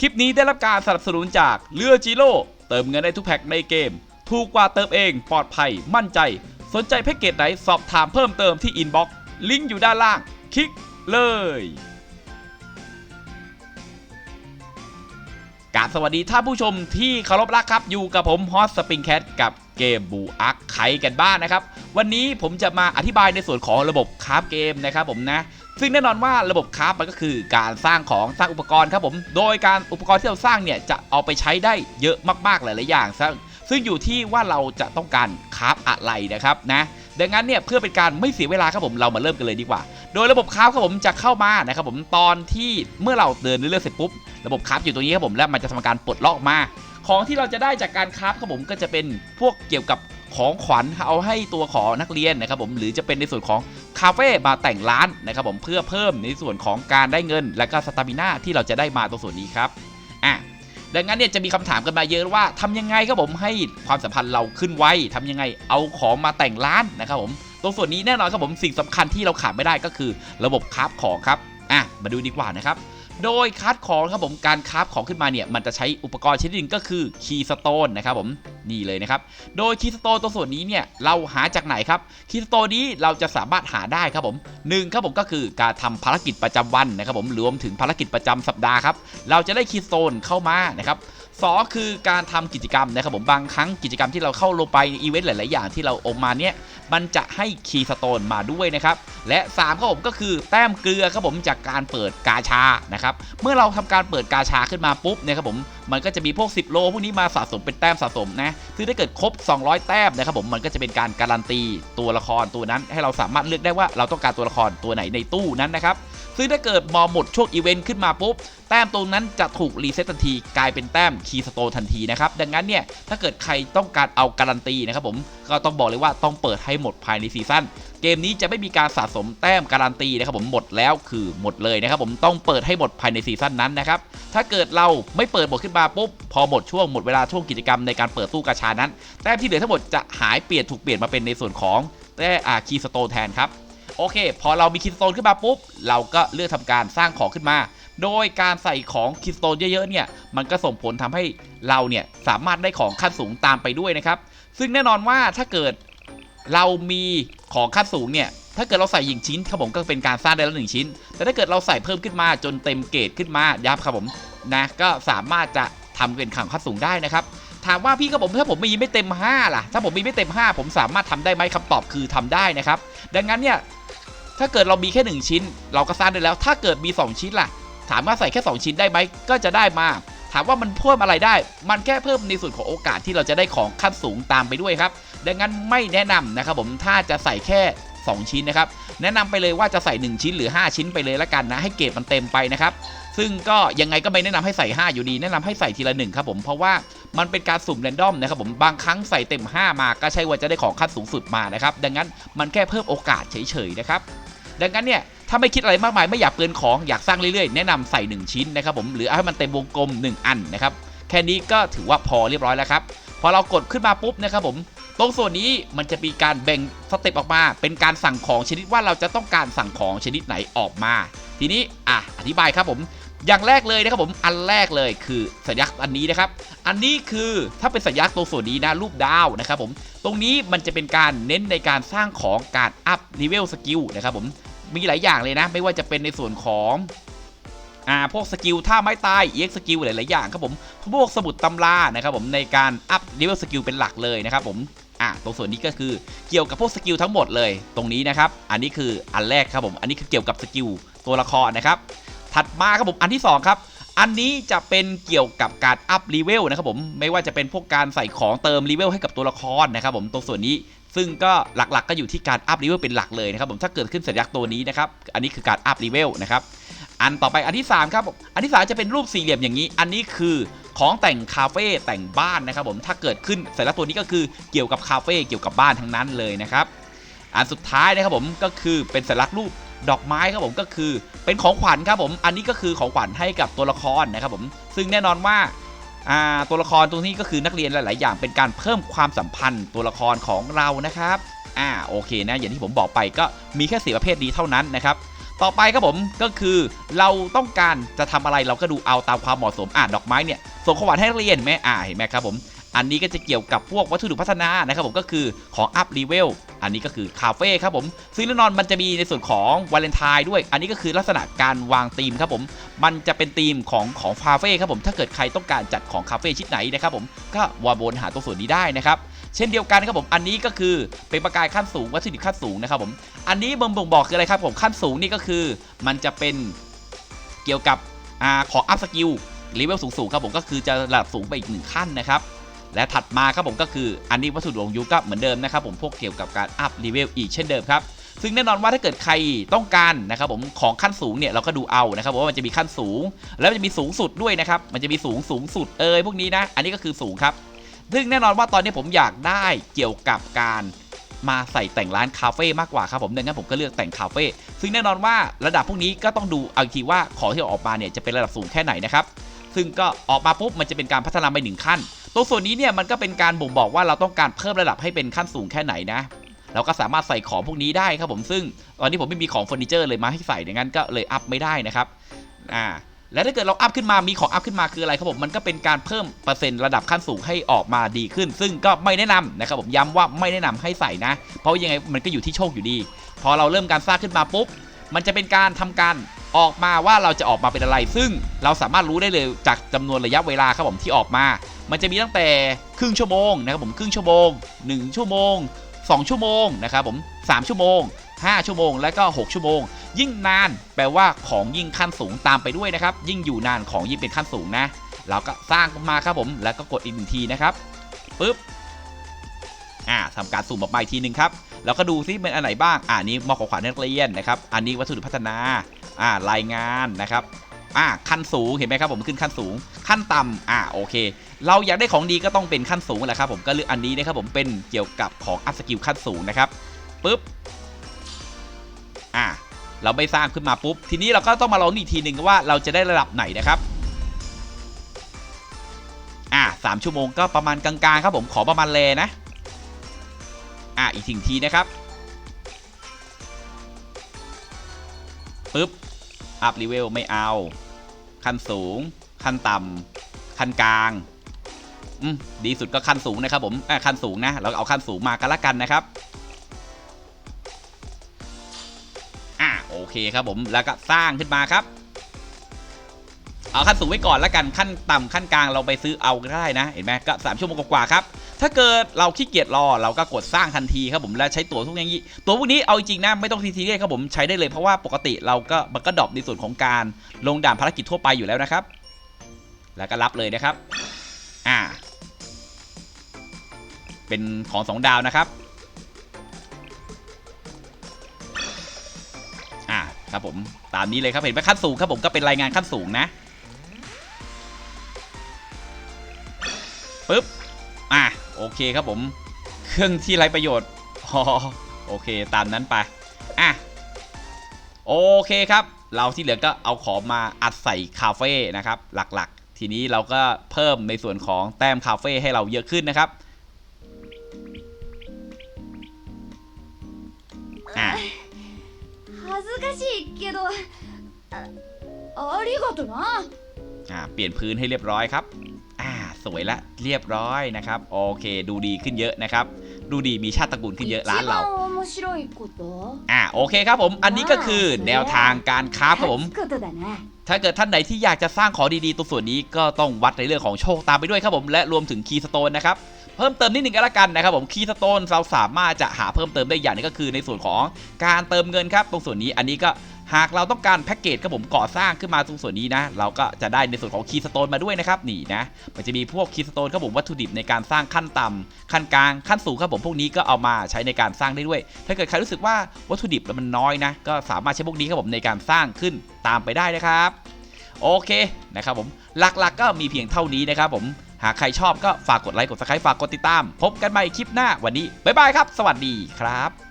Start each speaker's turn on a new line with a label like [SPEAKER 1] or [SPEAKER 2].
[SPEAKER 1] คลิปนี้ได้รับการสนับสนุนจากเรือจิโร่เติมเงินได้ทุกแพ็คในเกม ถูกกว่าเติมเองปลอดภัยมั่นใจ สนใจแพ็กเกจไหนสอบถามเพิ่มเติมที่อินบ็อกซ์ลิงก์อยู่ด้านล่าง คลิกเลย กาบสวัสดีท่านผู้ชมที่เคารพรักครับ อยู่กับผมฮอสสปริงแคทกับเกมบูอักไขกันบ้านนะครับ วันนี้ผมจะมาอธิบายในส่วนของระบบคราฟเกมนะครับผมนะ ซึ่งแน่นอนว่าระบบคราฟมันก็คือการสร้างของสร้างอุปกรณ์ครับผม โดยการอุปกรณ์ที่เราสร้างเนี่ยจะเอาไปใช้ได้เยอะมากๆหลายๆอย่างซึ่งซึ่งอยู่ที่ว่าเราจะต้องการคราฟอะไรนะครับนะดังนั้นเนี่ยเพื่อเป็นการไม่เสียเวลาครับผมเรามาเริ่มกันเลยดีกว่า โดยระบบคราฟครับผมจะเข้ามานะครับผมตอนที่เมื่อเราเดินเรื่อยๆเสร็จปุ๊บระบบคราฟอยู่ตรงนี้ครับผมและมันจะทำการปลดล็อกออกมา ของที่เราจะได้จากการคราฟครับผมก็จะเป็นพวกเกี่ยวกับ ของขวัญเอาให้ตัวของนักเรียนนะครับผมหรือจะเป็นในส่วนของคาเฟ่มาแต่งร้านนะครับผมเพื่อเพิ่มในส่วนของการได้เงิน และก็สตามิน่าที่เราจะได้มาตรงส่วนนี้ครับอะดังนั้นเนี่ยจะมีคำถามกันมาเยอะว่าทำยังไงครับผมให้ความสัมพันธ์เราขึ้นไวทำยังไงเอาของมาแต่งร้านนะครับผมตรงส่วนนี้แน่นอนครับผมสิ่งสำคัญที่เราขาดไม่ได้ก็คือ ระบบคราฟของครับอะมาดูดีกว่านะครับโดยคัดของครับผมการคราฟของขึ้นมาเนี่ยมันจะใช้อุปกรณ์ชนิดหนึ่งก็คือคีย์สโตนนะครับผม นี่เลยนะครับ โดยคีสโตตัวส่วนนี้เนี่ยเราหาจากไหนครับคีสโตนี้เราจะสามารถหาได้ครับผมหนึ่งครับผมก็คือการทำภารกิจประจำวันนะครับผมรวมถึงภารกิจประจำสัปดาห์ครับเราจะได้คีสโตนเข้ามานะครับสองคือการทำกิจกรรมนะครับผมบางครั้งกิจกรรมที่เราเข้าลงไปอีเวนต์หลาย ๆ อย่างที่เราอมมาเนี่ยมันจะให้คีสโตนมาด้วยนะครับ และ3ครับผมก็คือแต้มเกลือครับผมจากการเปิดกาชานะครับเมื่อเราทำการเปิดกาชาขึ้นมาปุ๊บเนี่ยครับผม มันก็จะมีพวก 10 โล พวกนี้มาสะสมเป็นแต้มสะสมนะซึ่งถ้าเกิดครบ 200 แต้มนะครับผมมันก็จะเป็นการการันตีตัวละครตัวนั้น ให้เราสามารถเลือกได้ว่าเราต้องการตัวละครตัวไหนในตู้นั้นนะครับ ซึ่งถ้าเกิดมอหมดช่วงอีเวนต์ขึ้นมาปุ๊บ แต้มตรงนั้นจะถูกรีเซ็ตทันทีกลายเป็นแต้มคีย์สโตทันทีนะครับ ดังนั้นเนี่ย ถ้าเกิดใครต้องการเอาการันตีนะครับผม ก็ต้องบอกเลยว่าต้องเปิดให้หมดภายในซีซั่น เกมนี้จะไม่มีการสะสมแต้มการันตีนะครับผมหมดแล้วคือหมดเลยนะครับผมต้องเปิดให้หมดภายในซีซั่นนั้นนะครับ ถ้าเกิดเราไม่เปิดหมดขึ้นมาปุ๊บพอหมดช่วงหมดเวลาช่วงกิจกรรมในการเปิดตู้กาชานั้น แต้มที่เหลือทั้งหมดจะหายเปลี่ยนถูกเปลี่ยนมาเป็นในส่วนของแต้อาคีสโตแทนครับ โอเค พอเรามีคีสโตนขึ้นมาปุ๊บ เราก็เลือกทำการสร้างของขึ้นมา โดยการใส่ของคีสโตนเยอะๆเนี่ย มันก็ส่งผลทำให้เราเนี่ยสามารถได้ของขั้นสูงตามไปด้วยนะครับ ซึ่งแน่นอนว่าถ้าเกิดเรามีของขั้นสูงเนี่ย ถ้าเกิดเราใส่หญิงชิ้นครับผมก็เป็นการสร้างได้แล้วหนึ่งชิ้น แต่ถ้าเกิดเราใส่เพิ่มขึ้นมาจนเต็มเกรดขึ้นมายับครับผมนะ ก็สามารถจะทำเป็นขังขั้นสูงได้นะครับถามว่าพี่ครับผมถ้าผมมีไม่เต็ม 5 ล่ะ ถ้าผมมีไม่เต็ม 5 ผมสามารถทำได้ไหมคำตอบคือทำได้นะครับ ดังนั้นเนี่ย ถ้าเกิดเรามีแค่ 1 ชิ้น เราก็สร้างได้แล้ว ถ้าเกิดมี 2 ชิ้นล่ะ ถามว่าใส่แค่ 2 ชิ้นได้ไหมก็จะได้มา ถามว่ามันเพิ่มอะไรได้ มันแค่เพิ่มในส่วนของโอกาสที่เราจะได้ของขั้นสูงตามไปด้วยครับ ดังนั้นไม่แนะนำนะครับผมถ้าจะใส่แค่ 2 ชิ้นนะครับ แนะนำไปเลยว่าจะใส่ 1 ชิ้นหรือ 5 ชิ้นไปเลยละกันนะ ให้เกรดมันเต็มไปนะครับ ซึ่งก็ยังไงก็ไม่แนะนำให้ใส่ 5 อยู่ดี แนะนำให้ใส่ทีละ1ครับผมเพราะว่ามันเป็นการสุ่มแรนดอมนะครับผมบางครั้งใส่เต็ม 5 มาก็ใช่ว่าจะได้ของขั้นสูงสุดมานะครับ ดังนั้นมันแค่เพิ่มโอกาสเฉยๆนะครับ ดังนั้นเนี่ยถ้าไม่คิดอะไรมากมายไม่อยากเปลืองของอยากสร้างเรื่อยๆ แนะนำใส่ 1 ชิ้นนะครับผมหรือให้มันเต็มวงกลม 1 อันนะครับแค่นี้ก็ถือว่าพอเรียบร้อยแล้วครับพอเรากดขึ้นมาปุ๊บนะครับผมตรงส่วนนี้มันจะมีการแบ่งสเต็ปออกมา เป็นการสั่งของชนิดว่าเราจะต้องการสั่งของชนิดไหนออกมา ทีนี้อะอธิบายครับผมอย่างแรกเลยนะครับผมอันแรกเลยคือสัญลักษณ์อันนี้นะครับ อันนี้คือถ้าเป็นสัญลักษณ์ตรงส่วนนี้นะรูปดาวนะครับผมตรงนี้มันจะเป็นการเน้นในการสร้างของการอัพเลเวลสกิลนะครับผม มีหลายอย่างเลยนะ ไม่ว่าจะเป็นในส่วนของอ่าพวกสกิลท่าไม้ตายเอ็กสกิลหลาย ๆ อย่างครับผมพวกสมุดตำรานะครับผมในการอัพเลเวลสกิลเป็นหลักเลยนะครับผมอ่าตรงส่วนนี้ก็คือเกี่ยวกับพวกสกิลทั้งหมดเลยตรงนี้นะครับอันนี้คืออันแรกครับผมอันนี้คือเกี่ยวกับสกิลตัวละครนะครับถัดมาครับผมอันที่ 2 ครับ อันนี้จะเป็นเกี่ยวกับการอัพรีเวลนะครับผมไม่ว่าจะเป็นพวกการใส่ของเติมรีเวลให้กับตัวละครนะครับผมตรงส่วนนี้ซึ่งก็หลักๆ ก็อยู่ที่การอัพรีเวลเป็นหลักเลยนะครับผมถ้าเกิดขึ้นสัญลักษณ์ตัวนี้นะครับอันนี้คือการอัพรีเวลนะครับอันต่อไปอันที่3ครับอันที่ 3 จะเป็นรูปสี่เหลี่ยมอย่างนี้ อันนี้คือของแต่งคาเฟ่แต่งบ้านนะครับผมถ้าเกิดขึ้นสัญลักษณ์ตัวนี้ก็คือเกี่ยวกับคาเฟ่เกี่ยวกับบ้านทั้งนั้นเลยนะครับอันสุดท้ายนะครับผมก็คือเป็นสัญลักษณ์รูป ดอกไม้ครับผมก็คือเป็นของขวัญครับผม อันนี้ก็คือของขวัญให้กับตัวละครนะครับผมซึ่งแน่นอนว่าตัวละครตรงนี้ก็คือนักเรียนหลาย ๆ อย่างเป็นการเพิ่มความสัมพันธ์ตัวละครของเรานะครับอ่าโอเคนะอย่างที่ผมบอกไปก็มีแค่สีประเภทนี้เท่านั้นนะครับต่อไปครับผมก็คือเราต้องการจะทำอะไรเราก็ดูเอาตามความเหมาะสมอ่าดอกไม้เนี่ยส่งขวานให้นักเรียนเห็นไหมอ่าเห็นไหมครับผมอันนี้ก็จะเกี่ยวกับพวกวัตถุดิบพัฒนานะครับผมก็คือของอัพรีเวล อันนี้ก็คือคาเฟ่ครับผมซึ่งแน่นอนมันจะมีในส่วนของวาเลนไทน์ด้วย อันนี้ก็คือลักษณะการวางธีมครับผมมันจะเป็นธีมของของคาเฟ่ครับผมถ้าเกิดใครต้องการจัดของคาเฟ่ชิ้นไหนนะครับผมก็วาบนหาตัวส่วนนี้ได้นะครับเช่นเดียวกันครับผมอันนี้ก็คือเป็นประกายขั้นสูงวัตถุดิบขั้นสูงนะครับผมอันนี้บ่งบ่งบอกคืออะไรครับผมขั้นสูงนี่ก็คือ มันจะเป็นเกี่ยวกับอของอัพสกิลเลเวลสูงๆครับผมก็คือจะระดับสูงไปอีกหนึ่งขั้นนะครับ และถัดมาครับผมก็คืออันนี้วัตถุดิบของยุคก็เหมือนเดิมนะครับผมพวกเกี่ยวกับการอัพเลเวลอีกเช่นเดิมครับซึ่งแน่นอนว่าถ้าเกิดใครต้องการนะครับผมของขั้นสูงเนี่ยเราก็ดูเอานะครับว่ามันจะมีขั้นสูง แล้วมันจะมีสูงสุดด้วยนะครับมันจะมีสูงสูงสุดเอยพวกนี้นะ อันนี้ก็คือสูงครับ ซึ่งแน่นอนว่าตอนนี้ผมอยากได้เกี่ยวกับการมาใส่แต่งร้านคาเฟ่มากกว่าครับผมดังนั้นผมก็เลือกแต่งคาเฟ่ซึ่งแน่นอนว่าระดับพวกนี้ก็ต้องดูเอาทีว่าของที่ออกมาเนี่ยจะเป็นระดับสูงแค่ไหนนะครับซึ่งก็ออกมาปุ๊บมันจะเป็นการพัฒนาไปหนึ่งขั้น ตัวส่วนนี้เนี่ยมันก็เป็นการบ่งบอกว่าเราต้องการเพิ่มระดับให้เป็นขั้นสูงแค่ไหนนะเราก็สามารถใส่ของพวกนี้ได้ครับผมซึ่งตอนนี้ผมไม่มีของเฟอร์นิเจอร์เลยมาให้ใส่ดังนั้นก็เลยอัพไม่ได้นะครับอ่าแล้วถ้าเกิดเราอัพขึ้นมามีของอัพขึ้นมาคืออะไรครับผมมันก็เป็นการเพิ่มเปอร์เซ็นต์ระดับขั้นสูงให้ออกมาดีขึ้น ซึ่งก็ไม่แนะนำนะครับผมย้ำว่าไม่แนะนำให้ใส่นะ เพราะยังไงมันก็อยู่ที่โชคอยู่ดี พอเราเริ่มการสร้างขึ้นมาปุ๊บมันจะเป็นการทำการออกมาว่าเราจะออกมาเป็นอะไร ซึ่งเราสามารถรู้ได้เลยจากจำนวนระยะเวลาครับผมที่ออกมา มันจะมีตั้งแต่ครึ่งชั่วโมงนะครับผมครึ่งชั่วโมง 1 ชั่วโมง 2 ชั่วโมงนะครับผม3ชั่วโมง 5 ชั่วโมง และก็ 6 ชั่วโมง ยิ่งนานแปลว่าของยิ่งขั้นสูงตามไปด้วยนะครับ ยิ่งอยู่นานของยิ่งเป็นขั้นสูงนะเราก็สร้างมาครับผม แล้วก็กดอีกหนึ่งทีนะครับปึ๊บอ่าทำการสุ่มออกมาอีกทีหนึ่งครับแล้วก็ดูซิเป็นอันไหนบ้างอ่านี้มอของขวัญนักเรียนนะครับ อันนี้วัตถุพัฒนาอ่ารายงานนะครับ อ่าขั้นสูงเห็นไหมครับผมขึ้นขั้นสูง ขั้นต่ำอ่าโอเค เราอยากได้ของดีก็ต้องเป็นขั้นสูงแหละครับผมก็เลือกอันนี้นะครับผมเป็นเกี่ยวกับของอัพสกิลขั้นสูงนะครับปุ๊บอ่าเราไม่สร้างขึ้นมาปุ๊บ ทีนี้เราก็ต้องมาลองอีกทีหนึ่งว่าเราจะได้ระดับไหนนะครับอ่าสามชั่วโมงก็ประมาณกลางๆครับผมขอประมาณแลนะอะอีกถึงทีนะครับปึ๊บ อัพรีเวลไม่เอา ขั้นสูง ขั้นต่ำขั้นกลางอืมดีสุดก็ขั้นสูงนะครับผมอ่ขั้นสูงนะ เราเอาขั้นสูงมากันละกันนะครับอะโอเคครับผม แล้วก็สร้างขึ้นมาครับ เอาขั้นสูงไว้ก่อนล้วกัน ขั้นต่ำขั้นกลางเราไปซื้อเอาก็ได้นะ เห็นไหมก็3ชั่วโมงกว่าครับ ถ้าเกิดเราขี้เกียจรอเราก็กดสร้างทันทีครับผมและใช้ตัวทุกอย่างนี้ตัวพวกนี้เอาจริงนะไม่ต้องทีทีเรียครับผมใช้ได้เลยเพราะว่าปกติเราก็มันก็ดรอปในส่วนของการลงด่านภารกิจทั่วไปอยู่แล้วนะครับ แล้วก็รับเลยนะครับ อ่า เป็นของสองดาวนะครับอ่าครับผมตามนี้เลยครับเห็นไหมขั้นสูงครับผมก็เป็นรายงานขั้นสูงนะปึ๊บอะ โอเคครับผม เครื่องที่ไร้ประโยชน์ อ๋อโอเคตามนั้นไป อ่ะโอเคครับ เราที่เหลือก็เอาของมาอัดใส่คาเฟ่นะครับ หลักๆ ทีนี้เราก็เพิ่มในส่วนของแต้มคาเฟ่ให้เราเยอะขึ้นนะครับ อ่ะ
[SPEAKER 2] 恥ずかしいけどあありがとな
[SPEAKER 1] อ่าเปลี่ยนพื้นให้เรียบร้อยครับ อ่า ส วยและเรียบร้อยนะครับโอเค ดูดีขึ้นเยอะนะครับ ดูดีมีชาติตระกูลขึ้นเยอะร้านเราอ่าโอเคครับผมอันนี้ก็คือแนวทางการค้าครับผมถ้าเกิดท่านไหนที่อยากจะสร้างของดีๆตัวส่วนนี้ก็ต้องวัดในเรื่องของโชคตามไปด้วยครับผมและรวมถึงคีย์สโตนนะครับเพิ่มเติมนิดหนึ่งก็แล้วกันนะครับผมคีย์สโตนเราสามารถจะหาเพิ่มเติมได้อย่างนี้ก็คือในส่วนของการเติมเงินครับ ตรงส่วนนี้อันนี้ก็ หากเราต้องการแพ็กเกจครับผมก่อสร้างขึ้นมาตรงส่วนนี้นะ เราก็จะได้ในส่วนของคีย์สโตนมาด้วยนะครับนี่นะมันจะมีพวกคีย์สโตนครับผมวัตถุดิบในการสร้างขั้นต่ำขั้นกลางขั้นสูงครับผมพวกนี้ก็เอามาใช้ในการสร้างได้ด้วย ถ้าเกิดใครรู้สึกว่าวัตถุดิบมันน้อยนะ ก็สามารถใช้พวกนี้ครับผมในการสร้างขึ้นตามไปได้นะครับโอเคนะครับผมหลักๆก็มีเพียงเท่านี้นะครับผมหากใครชอบก็ฝากกดไลค์กดซับสไครต์ฝากกดติดตาม พบกันใหม่คลิปหน้าวันนี้บ๊ายบายครับ สวัสดีครับ